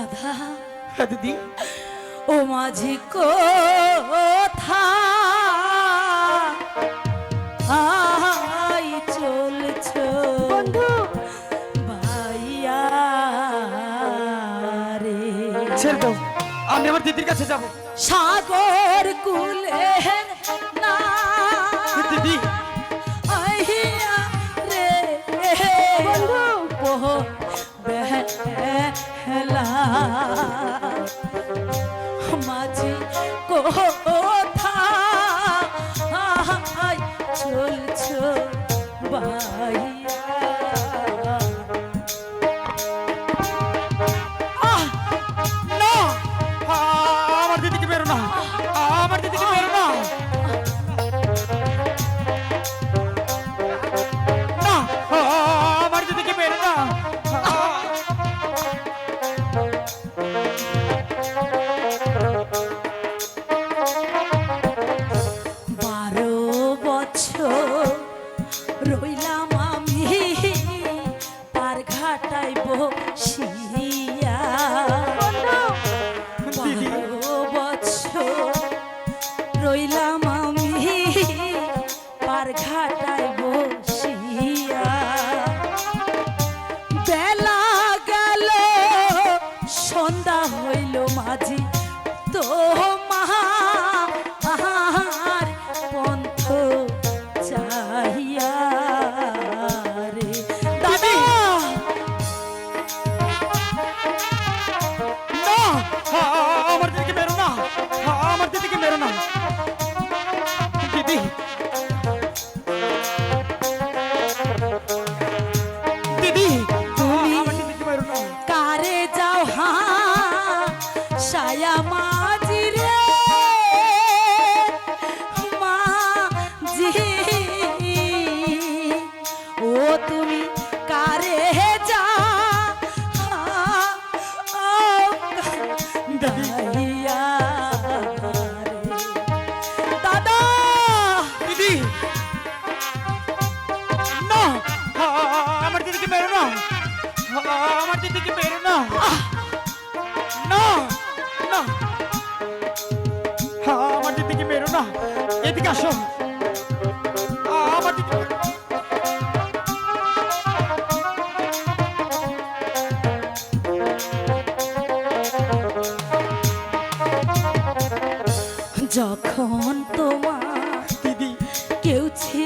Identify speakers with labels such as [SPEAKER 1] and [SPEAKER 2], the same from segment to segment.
[SPEAKER 1] রাধা হ্যাঁ, দিদি।
[SPEAKER 2] ও মাঝি কোথা? ভাইয়া রে।
[SPEAKER 1] আমি আমার দিদির কাছে
[SPEAKER 2] সাগর কুলে না।
[SPEAKER 1] দিদি।
[SPEAKER 2] রে। বহ মাঝে কোথা চলছ
[SPEAKER 1] বাই Paradis. বাড়ি থেকে বেরো না না না হ্যাঁ, আমার দিকে বেরো না এদিকে আসো। আমার দিকে
[SPEAKER 2] যখন তোমার
[SPEAKER 1] দিদি
[SPEAKER 2] কেউ ছিল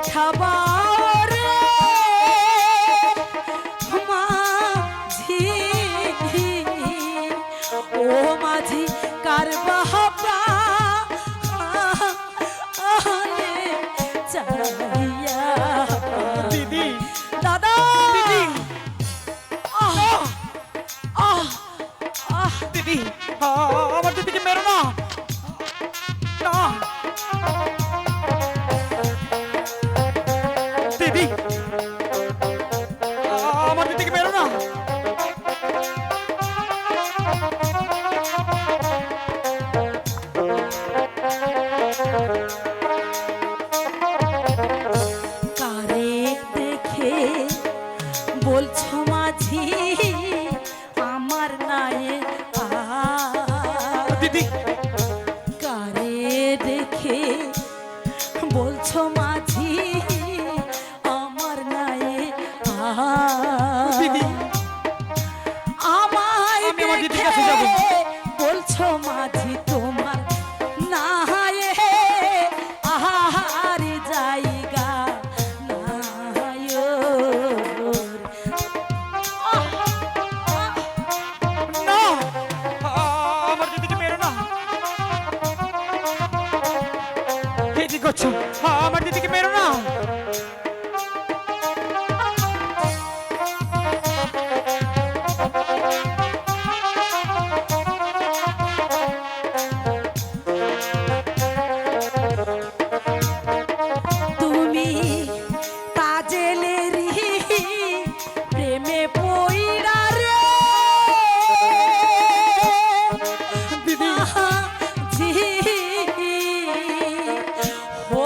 [SPEAKER 2] বৈঠাবা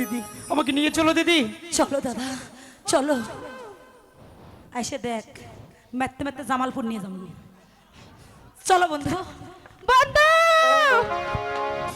[SPEAKER 1] দিদি, আমাকে নিয়ে চলো দিদি।
[SPEAKER 2] চলো দাদা, চলো। এসে দেখ, মেতে মেতে জামালপুর নিয়ে যাব। চলো বন্ধু। বন্ধু!